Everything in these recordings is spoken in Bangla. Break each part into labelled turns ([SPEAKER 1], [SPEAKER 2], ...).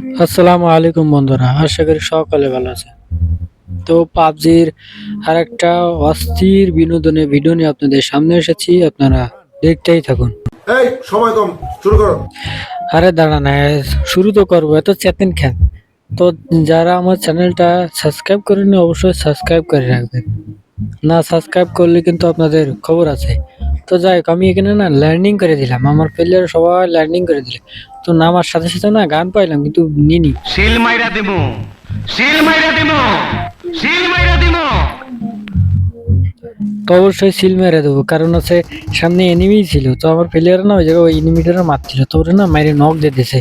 [SPEAKER 1] আসসালামু আলাইকুম বন্ধুরা আশা করি সকলে ভালো আছে তো পাবজির আর একটা অস্থির বিনোদনের ভিডিও নিয়ে আপনাদের সামনে এসেছি আপনারা দেখতেই থাকুন।
[SPEAKER 2] এই সময় কম শুরু করো।
[SPEAKER 1] আরে দাঁড়া না শুরু তো করব এত চেতেন খেন তো যারা আমার চ্যানেলটা সাবস্ক্রাইব করেনি অবশ্যই সাবস্ক্রাইব করে রাখবেন। না সাবস্ক্রাইব করলে কিন্তু আপনাদের খবর আছে। তো যাই হোক আমি এখানে না ল্যান্ডিং করে দিলাম। আমার প্লেয়ার সবাই ল্যান্ডিং করে দিলে। তো নামার সাথে সাথে না গান পাইলাম কিন্তু নিনি
[SPEAKER 3] শিল মাইরা দিমু শিল মাইরা দিমু শিল মাইরা দিমু।
[SPEAKER 1] তো অবশ্যই সিল মেরে দেবো কারণ হচ্ছে সামনে এনিমি ছিল তো আমার প্লেয়ার না ওই জায়গায় ওই এনিমিটারা মারছিল তো ওরা না মাইরে নক দিয়ে দিছে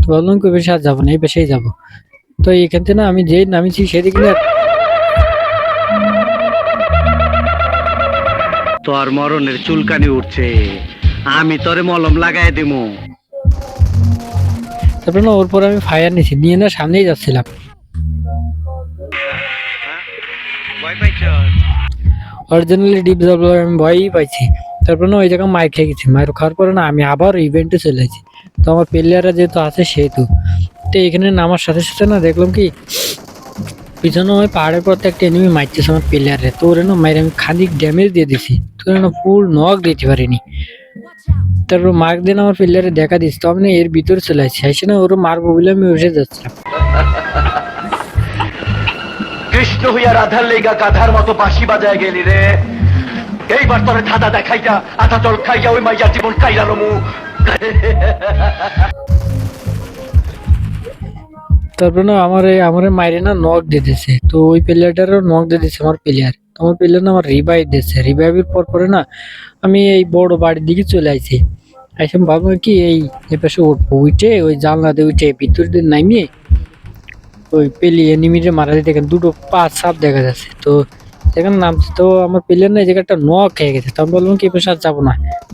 [SPEAKER 1] তো ভাবলাম কি বেশি আর যাব না এই পেশেই যাব। তো এখান থেকে না আমি যেই নামিছি সেদিকে
[SPEAKER 3] তোর মরণের চুলকানি উঠছে। আমি তোরে মলম লাগাই দিমু।
[SPEAKER 1] তারপরে না ওর পর আমি ফায়ার নিছি। নিয়ে না সামনেই যাচ্ছিলাম। অরিজিনালি ডিপ জবলার আমি ভয়ই পাইছি। তারপর না ওই জায়গায় মাইক খেয়ে গেছি। মায়ের খাওয়ার পরে না আমি আবার ইভেন্টে চলে আসি তো আমার প্লেয়াররা যেহেতু আছে সেহেতু। তো এখানে নামার সাথে সাথে না দেখলাম কি পিছনে ওই পাহাড়ের পর একটা এনিমি মারতেছে আমার প্লেয়ারে তো ওরে না মাইরে আমি খানিক ড্যামেজ দিয়ে দিছি। ফুল নক দিতে পারিনি। তারপর মার্ক দিন আমার প্লেয়ারে দেখা দিস, তো আমি এর ভিতরে চলে আসছি। আসে না, ওরা মারবো বলে আমি বসে যাচ্ছিলাম।
[SPEAKER 4] কৃষ্ণ হইয়া রাধার লেগা গাধার মতো বাঁশি বাজায় গেলি রে। এইবার তোরে ধাঁধা দেখাইয়া, আধা জল খাইয়া ওই মাইয়ার জীবন কাইলা নমু
[SPEAKER 1] তারপর না আমার এই- আমার মাইরে না নক দিয়ে দিছে। তো ওই প্লেয়ারটারও নক দিয়ে দিছে আমার প্লেয়ার আমার প্লেয়ার না আমার রিভাইভ দিচ্ছে রিভাইভের পর পরে না আমি এই বড় বাড়ির দিকে চলে আইছি। আইসে আমি ভাবলাম কি এই এ পাশে উঠবো উঠে, ওই জানলা দিয়ে উঠে ভিতর দিয়ে নামিয়ে ওই পেলি এনিমিটে মারা দিতে। দেখেন দুটো পাঁচ সাপ দেখা যাচ্ছে। তো এখানে নামছে। তো আমার প্লেয়ার না এই জায়গায় একটা নক খেয়ে গেছে। তো আমি বললাম কি এ পাশে আর যাব না।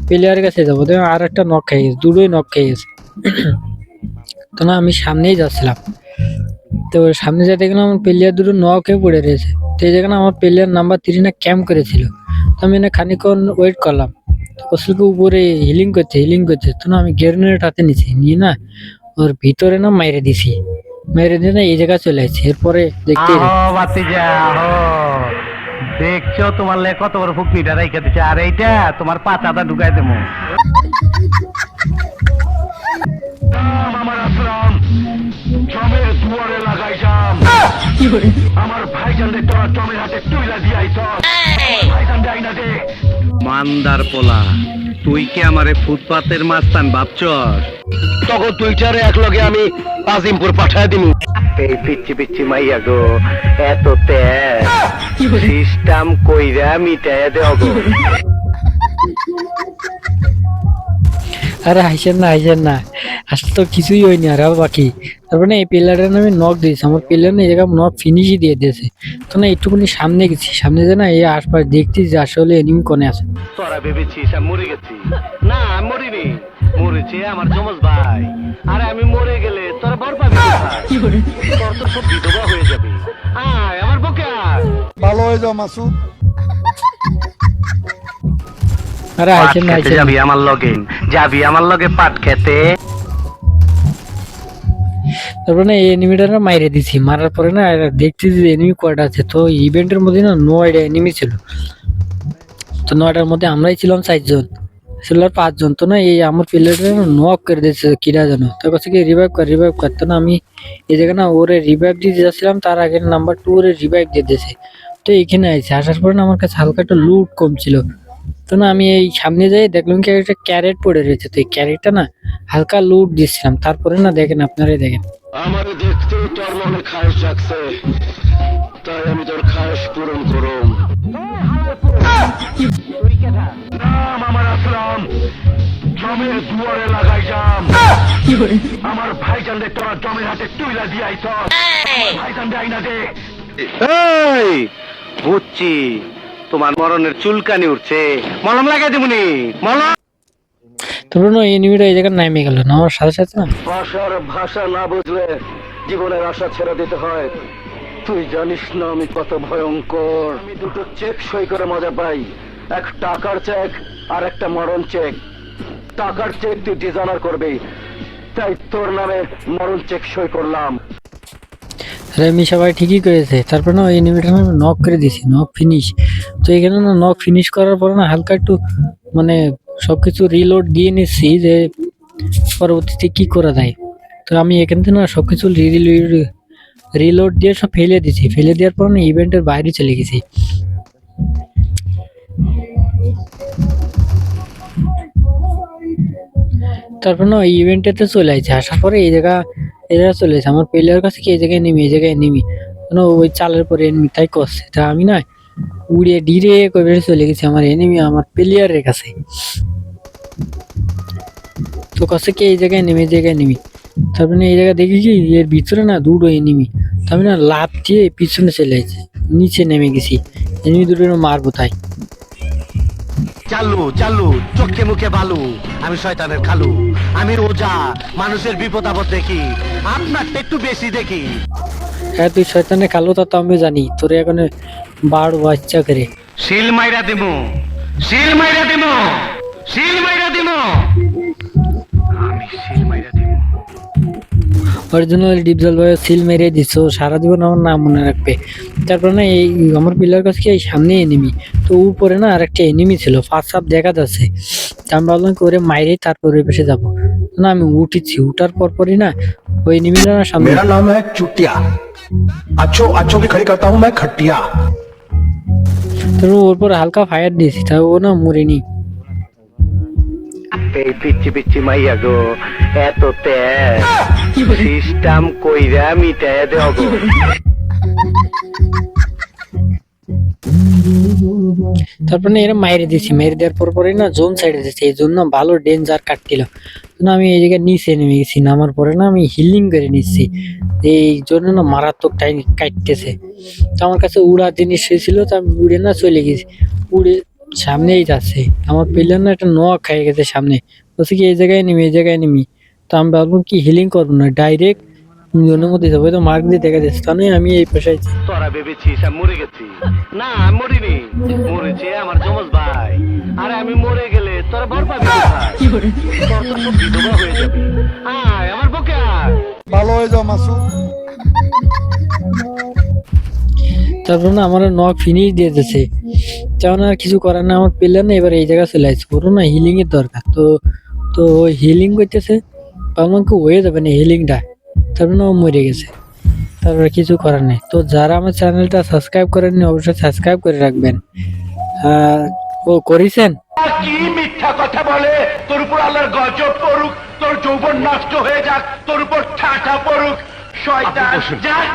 [SPEAKER 1] প্লেয়ারের কাছে যাব। তো আর একটা নক খেয়ে গেছে। দুটোই নক খেয়ে গেছে। তো না আমি সামনেই যাচ্ছিলাম। তো সামনে যেতে গেলে আমার প্লেয়ার দুটো নকে পড়ে রয়েছে। তো এই জায়গায় আমার প্লেয়ার নাম্বার থ্রি না ক্যাম্প করেছিল। তো আমি না খানিকক্ষণ ওয়েট করলাম। কসলকে উপরে হিলিং করছে হিলিং করছে তো না আমি গ্রেনেড হাতে নিছি, নিয়ে না ওর ভিতরে না মাইরে দিছি। মেরে দিয়ে না এই জায়গায় চলে আসছে। এরপরে দেখতে
[SPEAKER 3] দেখছ তোমার কত বড় ফুকনিটা রাইখা দিছে। আর এইটা তোমার পাতাটা ঢুকাই দেবো।
[SPEAKER 4] জমের দুয়ারে লাগাই আমার ভাইজানদের তোরা জমের হাতে তুইলা দিয়াই ভাইজান দেয় না দে
[SPEAKER 3] মান্দার পোলা তুই কি আমারে ফুটপাতের মাস্তান ভাবছস?
[SPEAKER 4] তখন দুইটারে এক লগে আমি আজিমপুর পাঠায় দিমু। এই পিচ্ছি পিচ্ছি মাইয়া গো এত সিস্টেম কইরা মিটায় দেও গো।
[SPEAKER 1] আরে হাইছেন না হাইছেন না। আসলে তো কিছুই হয়নি আর বাকি। তারপরে না এই প্লেয়ারটা আমি নক দিয়েছি। আমার প্লেয়ার না এই জায়গায় নক ফিনিশই দিয়ে দিয়েছে। তো না একটুখানি সামনে গেছি। সামনে যে না এই আশপাশ দেখছি যে আসলে এনিমি কোনে আছে।
[SPEAKER 3] তোরা ভেবেছিস আমি মরে গেছি? না আমি মরিনি। মরেছে আমার জমজ ভাই। আরে আমি মরে গেলে তোরা বর পাবি? তোর তো সব বিধবা হয়ে যাবে। আয় আমার বুকে
[SPEAKER 2] ভালো হয়ে যাও মাসুদ।
[SPEAKER 1] আরে
[SPEAKER 3] পাট
[SPEAKER 1] হাইছেন না।
[SPEAKER 3] খেতে যাবি আমার লগে। যাবি আমার লগে পাট খেতে।
[SPEAKER 1] তারপরে না এই এনিমিটা না মাইরে দিছি। মারার পরে না দেখছি যে এনিমি কয়টা আছে। তো ইভেন্টের মধ্যে না নয়টা এনিমি ছিল। তো নয়টার মধ্যে আমরাই ছিলাম চারজন। ছিল আর পাঁচজন। তো না এই আমার প্লেয়ারটা নক করে দিয়েছে কিরা যেন। তার কাছে কি রিভাইভ কর রিভাইভ কর। তো না আমি এই জায়গায় না ওরে রিভাইভ দিয়ে যাচ্ছিলাম, তার আগে নাম্বার টু ওরে রিভাইভ দিয়ে দিয়েছে। তো এখানে আইছে। আসার পরে না আমার কাছে হালকা একটা লুট কম ছিল। তো না আমি এই সামনে যাই, দেখলাম কি একটা ক্যারেট পড়ে রয়েছে। তো এই ক্যারেটটা না হালকা লুট দিচ্ছিলাম। তারপরে না দেখেন, আপনারাই দেখেন।
[SPEAKER 4] আমার দেখতে তোর মনে খায়স জাগছে। তাই আমি তোর খায়স পূরণ করুম। নাম আমার আসলাম। জমের দুয়ারে লাগাই যাম। আমার তোরা জমের হাতে তুইলা দিয়াই তো ভাইজান দেয় না দে।
[SPEAKER 3] এই বুঝছি। তোমার মরণের চুলকানি উঠছে। মলম লাগাই দেবনি মলম!
[SPEAKER 1] তারপরে না এনিমিটা এই জায়গায় নামে গেল না? আমার সাথে সাথে না?
[SPEAKER 4] ভাষার ভাষা না বুঝলে জীবনের আশা ছেড়ে দিতে হয়। তুই জানিস না আমি কত ভয়ঙ্কর। আমি দুটো চেক সই করে মজা পাই। এক টাকার চেক আর একটা মরণ চেক। টাকার চেক তুই ডিজাইনার করবি। তাই তোর নামে মরণ চেক সই করলাম।
[SPEAKER 1] আরে আমি সবাই ঠিকই করেছে। তারপর না ওই এনিমিটা আমি নক করে দিছি নক ফিনিশ তো এখানে না নক ফিনিশ করার পরে না হালকা একটু মানে সবকিছু রিলোড দিয়ে নিচ্ছি যে পরবর্তীতে কি করা যায়। তো আমি এখান থেকে না সবকিছু রিলোড রিলোড দিয়ে সব ফেলে দিছি। ফেলে দেওয়ার পর না ইভেন্টের বাইরে চলে গেছি। তারপর না ওই ইভেন্টেতে চলে আসছে আসার পরে এই জায়গা এই জায়গা চলে এসেছে আমার প্লেয়ার কাছে কি এই জায়গায় নেমি, এই জায়গায় নেমি। ওই চালের পরে এনিমি তাই করছে। তা আমি না উড়িয়ে ডিরে কবে চলে গেছি আমার এনিমি আমার প্লেয়ারের কাছে। তো কাছে কি এই জায়গায় নেমে জায়গায় নেমি? তারপরে এই জায়গায় দেখি কি এর ভিতরে না দুটো এনিমি তো আমি না লাভ দিয়ে পিছনে চলে গেছি নিচে নেমে গেছি। এনিমি দুটো মারবো তাই
[SPEAKER 3] চালু চালু চোখে মুখে বালু আমি শয়তানের খালু আমি রোজা মানুষের বিপদ আপদ দেখি আপনারটা একটু বেশি দেখি।
[SPEAKER 1] হ্যাঁ তুই শয়তানে কালো তা তো আমি জানি তোর এখন বাড় বাচ্চা করে
[SPEAKER 3] শিল মাইরা দিমু শিল মাইরা দিমু শিল মাইরা দিমু আমি শিল মাইরা দিমু
[SPEAKER 1] অরিজিনাল ডিপজল ভাই সিল মেরে দিছো সারা জীবন আমার নাম মনে রাখবে তারপরে না এই আমার পিলার কাছে কি এই সামনে এনিমি তো উপরে না আরেকটা এনিমি ছিল ফার্স্ট হাফ দেখা যাচ্ছে তা আমি ভাবলাম কি ওরে মাইরে তারপর ওই পাশে যাবো না আমি উঠেছি উঠার পর পরই না ওই এনিমিটা না সামনে
[SPEAKER 5] मेरा नाम है चुटिया अच्छो अच्छो की खड़ी करता हूँ मैं खटिया
[SPEAKER 1] তারপর ওর পর হালকা ফায়ার দিয়েছি তা ও না মরেনি।
[SPEAKER 3] এই পিচ্ছি পিচ্ছি মাইয়া গো এত সিস্টেম কইরা মিটাইয়া দেও গো।
[SPEAKER 1] তারপর এরা মাইরে দিয়েছি মেরে দেওয়ার পর পরে না জোন সাইডে দিয়েছে এই জন্য ভালো ডেঞ্জার কাটছিল। না, আমি এই জায়গায় নিচে নেমে গেছি, নামার পরে না আমি হিলিং করে নিচ্ছি। এই জন্য না মারাত্মক টাইম কাটতেছে। তো আমার কাছে উড়ার জিনিস হয়েছিল, তো আমি উড়ে না চলে গেছি। উড়ে সামনেই যাচ্ছে। আমার পেলেন না, একটা নখ খাই গেছে সামনে। বলছি কি, এই জায়গায় নিমি, এই জায়গায় নেমি। তো আমি ভাবলাম কি হিলিং করব না ডাইরেক্ট যাব তো মার্ক দিয়ে দেখা যাচ্ছে তাহলে আমি এই পেশায়
[SPEAKER 3] তোরা ভেবেছিস আমি মরে গেছি? না আমি মরিনি। মরেছে আমার জমজ ভাই। আরে আমি মরে গেলে তোরা বর পাবি কোথায়? তোর তো সব বিধবা হয়ে যাবে। আয় আমার বুকে আয়।
[SPEAKER 2] ভালো হয়ে যাও মাসুদ
[SPEAKER 1] তারপর না আমার নক ফিনিশ দিয়ে দিয়েছে। তেমন আর কিছু করার না আমার পেলার না এবার এই জায়গায় চলে আসছে পুরো না হিলিং এর দরকার। তো তো হিলিং করতেছে ভাবলাম কি হয়ে যাবে না হিলিংটা তারপর না ও মরে গেছে। তারপরে কিছু করার নেই। তো যারা আমার চ্যানেলটা সাবস্ক্রাইব করেননি অবশ্যই সাবস্ক্রাইব করে রাখবেন। আর ও করেছেন?
[SPEAKER 4] কি মিথ্যা কথা বলে? তোর উপর আল্লাহর গজব পড়ুক তোর যৌবন নষ্ট হয়ে যাক তোর উপর ঠাটা পড়ুক। শয়তান যাক